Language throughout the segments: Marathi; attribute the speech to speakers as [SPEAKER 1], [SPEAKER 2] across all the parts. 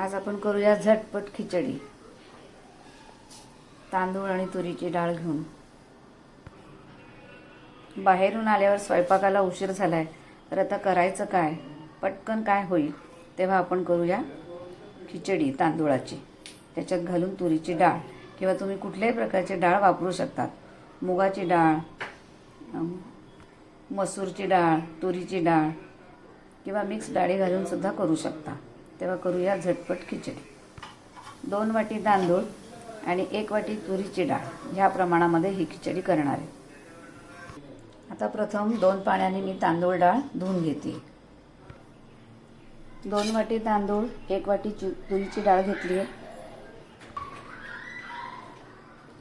[SPEAKER 1] आज आपण करूया झटपट खिचडी. तांदूळ आणि तुरीची डाळ घेऊन. बाहेरून आल्यावर स्वयंपाकाला उशीर झालाय तर आता करायचं काय? पटकन काय होईल तेव्हा आपण करूया खिचडी तांदूळाची. त्याच्यात घालून तुरीची डाळ किंवा तुम्ही कुठल्याही प्रकारची डाळ वापरू शकतात. मुगाची डाळ मसूरची डाळ तुरीची डाळ किंवा मिक्स डाळी घालून सुद्धा करू शकता. तेव्हा करूया झटपट खिचडी. दोन वाटी तांदूळ आणि एक वाटी तुरीची डाळ. ह्या प्रमाणामध्ये ही खिचडी करणार आहे. आता प्रथम दोन पाण्याने मी तांदूळ डाळ धुवून घेते. दोन वाटी तांदूळ एक वाटी चु तुरीची डाळ घेतली आहे.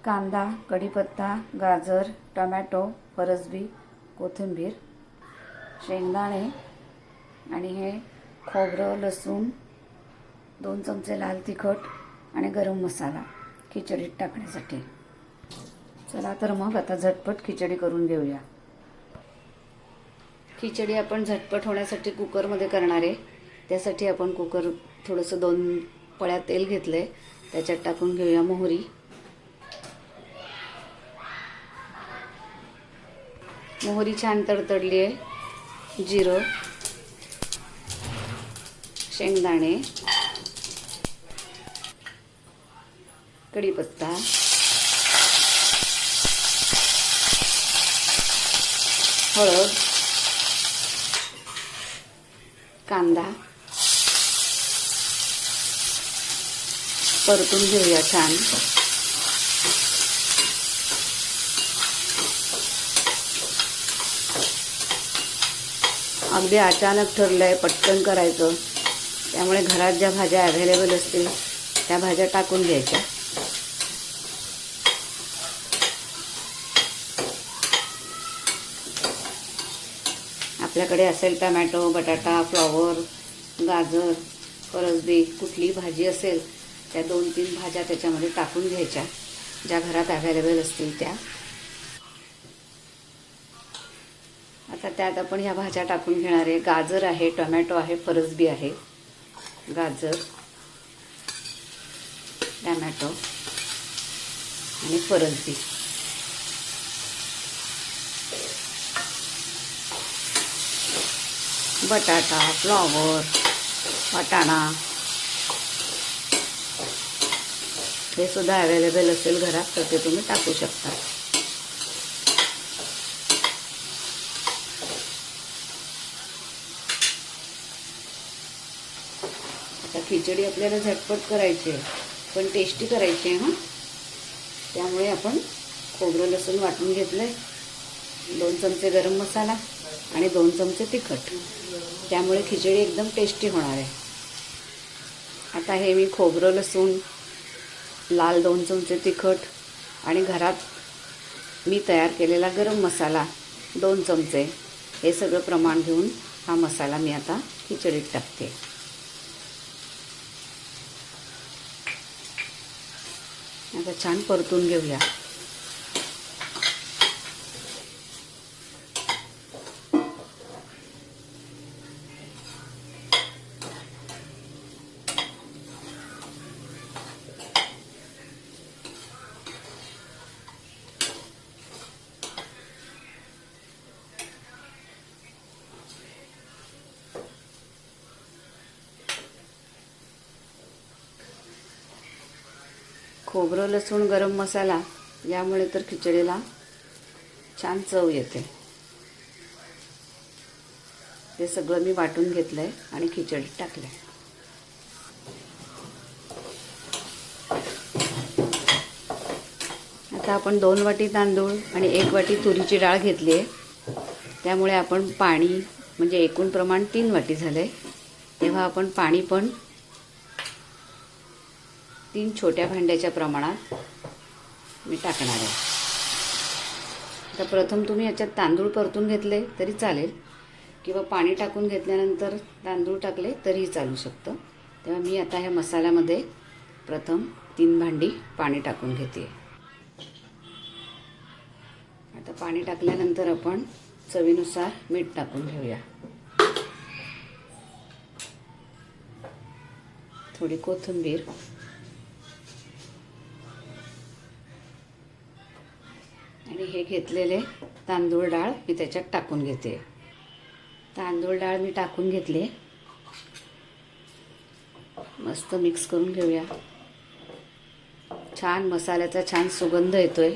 [SPEAKER 1] कांदा कढीपत्ता गाजर टमॅटो फरसबी कोथिंबीर शेंगदाणे आणि हे खोबरं लसूण दोन चमचे लाल तिखट आणि गरम मसाला खिचडीत टाकण्यासाठी. चला तर मग आता झटपट खिचडी करून घेऊया. खिचडी आपण झटपट होण्यासाठी कुकरमध्ये करणार आहे. त्यासाठी आपण कुकर थोडंसं दोन पळ्या तेल घेतलं आहे त्याच्यात टाकून घेऊया मोहरी. मोहरी छान तडतडली आहे. जिरं शेंगदाणे कढीपत्ता. हळद. कांदा. परतून घेऊया छान. अगदी अचानक ठरलं आहे पटकन करायचं. त्यामुळे घरात ज्या भाज्या अव्हेलेबल असतील त्या भाज्या टाकून घ्यायच्या. आपल्याकडे असेल टमॅटो बटाटा फ्लॉवर गाजर फरसबी कुठलीही भाजी असेल त्या दोन तीन भाज्या त्याच्यामध्ये टाकून घ्यायच्या. ज्या घरात अवेलेबल असतील त्या. आता त्यात आपण ह्या भाज्या टाकून घेणार आहे. गाजर आहे टोमॅटो आहे फरसबी आहे. गाजर टमॅटो आणि फरसबी. बटाटा फ्लॉवर वाटाणा. हे सुद्धा अवेलेबल असेल घरात तर ते तुम्ही टाकू शकता. आता खिचडी आपल्याला झटपट करायची आहे पण टेस्टी करायची आहे हां. त्यामुळे आपण खोबरं लसूण वाटून घेतलं आहे दोन चमचे गरम मसाला. आणि दोन चमचे तिखट. त्यामुळे खिचडी एकदम टेस्टी होणार आहे. आता हे मी खोबरं लसूण लाल दोन चमचे तिखट आणि घरात मी तयार केलेला गरम मसाला दोन चमचे हे सगळं प्रमाण घेऊन हा मसाला मी आता खिचडीत टाकते. आता छान परतून घेऊया. खोबरं लसूण गरम मसाला यामुळे तर खिचडीला छान चव येते. ते सगळं मी वाटून घेतलं आहे आणि खिचडीत टाकलं आहे आता आपण दोन वाटी तांदूळ आणि एक वाटी तुरीची डाळ घेतली आहे. त्यामुळे आपण पाणी म्हणजे एकूण प्रमाण तीन वाटी झालं आहे तेव्हा आपण पाणी पण तीन छोट्या भांड्याच्या प्रमाणात मी टाकणार आहे. आता प्रथम तुम्ही याच्यात तांदूळ परतून घेतले तरी चालेल. किंवा पाणी टाकून घेतल्यानंतर तांदूळ टाकले तरीही चालू शकतं. तेव्हा मी आता ह्या मसाल्यामध्ये प्रथम तीन भांडी पाणी टाकून घेते. आता पाणी टाकल्यानंतर आपण चवीनुसार मीठ टाकून घेऊया. थोडी कोथिंबीर मी हे घेतलेले तांदूळ डाळ मी त्याच्यात टाकून घेते. तांदूळ डाळ मी टाकून घेतली. मस्त मिक्स करून घेऊया. छान मसाल्याचा छान सुगंध येतोय.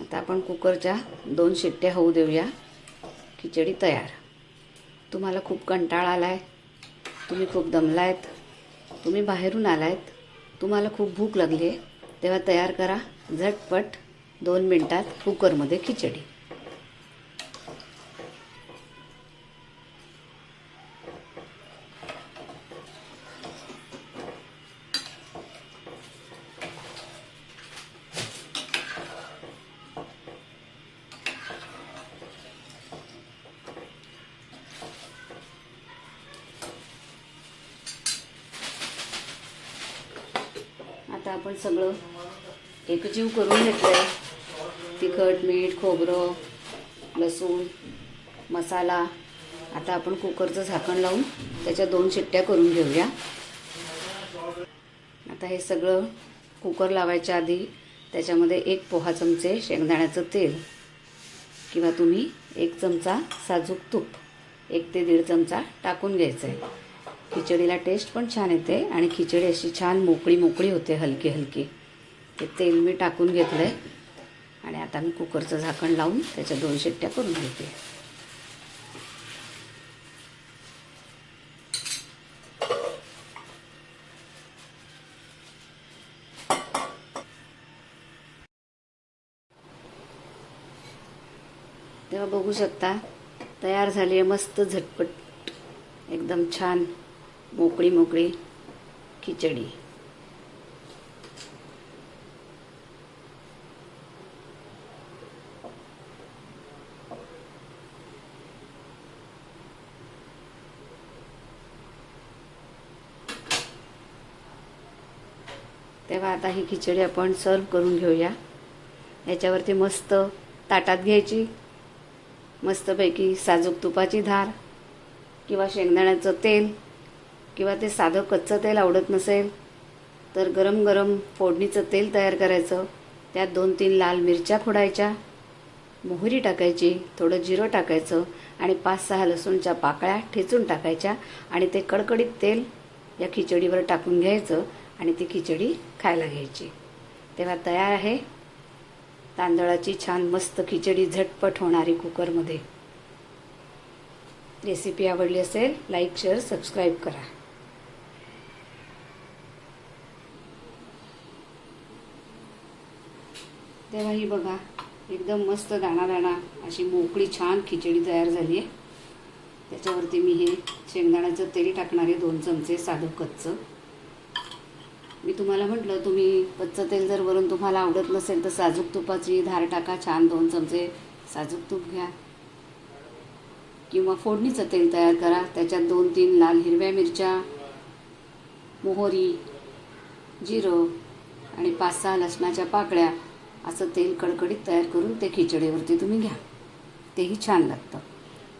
[SPEAKER 1] आता आपण कुकरच्या दोन शिट्ट्या होऊ देऊया. खिचडी तयार. तुम्हाला खूप कंटाळा आला आहे तुम्ही खूप दमला आहेत तुम्ही बाहेरून आला आहेत तुम्हाला खूप भूक लागली आहे तेव्हा तयार करा झटपट दोन मिनटात कुकरमध्ये खिचडी आता आपण सगळं एकजीव करून घेतलं आहे तिखट मीठ खोबरं लसूण मसाला. आता आपण कुकरचं झाकण लावून त्याच्या दोन शिट्ट्या करून घेऊया. आता हे सगळं कुकर लावायच्या आधी त्याच्यामध्ये एक पोहा चमचे शेंगदाण्याचं तेल किंवा तुम्ही एक चमचा साजूक तूप एक ते दीड चमचा टाकून घ्यायचं आहे खिचडीला टेस्ट पण छान येते आणि खिचडी अशी छान मोकळी मोकळी होते हलकी हलकी. ते तेल मी टाकून घेतलं आहे आणि आता मी कुकरचं झाकण लावून त्याच्या दोन शिट्ट्या करून घेते. तेव्हा बघू शकता तयार झाली आहे मस्त झटपट एकदम छान. मोकळी मोकळी खिचडी. तेव्हा आता ही खिचडी आपण सर्व करून घेऊया. याच्यावरती मस्त ताटात घ्यायची. मस्तपैकी साजूक तुपाची धार किंवा शेंगदाण्याचं तेल किंवा ते साधं कच्चं तेल आवडत नसेल तर गरम गरम फोडणीचं तेल तयार करायचं. त्यात दोन तीन लाल मिरच्या फोडायच्या मोहरी टाकायची थोडं जिरं टाकायचं आणि पाच सहा लसूणच्या पाकळ्या ठेचून टाकायच्या आणि ते कडकडीत तेल या खिचडीवर टाकून घ्यायचं आणि ती खिचडी खायला घ्यायची. तेव्हा तयार आहे. तांदळाची छान मस्त खिचडी झटपट होणारी कुकरमध्ये रेसिपी आवडली असेल लाईक शेअर सबस्क्राईब करा. तेव्हा ही बघा एकदम मस्त दाणा दाणा अशी मोकळी छान खिचडी तयार झाली आहे. त्याच्यावरती मी हे शेंगदाण्याचं तेल टाकणारे दोन चमचे साधं कच्चं. मी तुम्हाला म्हटलं तुम्ही कच्चं तेल जर वरून तुम्हाला आवडत नसेल तर साजूक तुपाची धार टाका छान दोन चमचे साजूक तूप घ्या. किंवा फोडणीचं तेल तयार करा त्याच्यात दोन तीन लाल हिरव्या मिरच्या मोहरी जिरं आणि पाच सहा लसणाच्या पाकळ्या असं तेल कडकडीत तयार करून ते खिचडीवरती तुम्ही घ्या. तेही छान लागतं.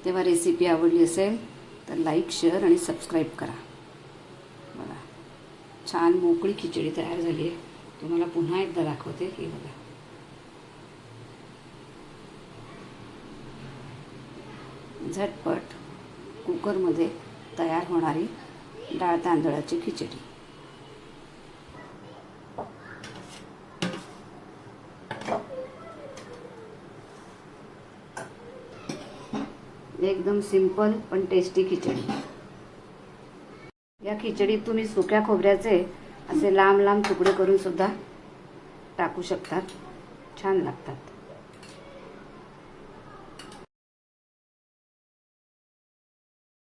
[SPEAKER 1] तेव्हा रेसिपी आवडली असेल तर लाईक शेअर आणि सबस्क्राईब करा. बघा छान मोकळी खिचडी तयार झाली आहे. तुम्हाला पुन्हा एकदा दाखवते हे बघा. झटपट कुकरमध्ये तयार होणारी डाळ तांदळाची खिचडी. एकदम सिंपल पण टेस्टी खिचडी. या खिचडीत तुम्ही सुक्या खोबऱ्याचे असे लांब लांब तुकडे करून सुद्धा टाकू शकतात छान लागतात.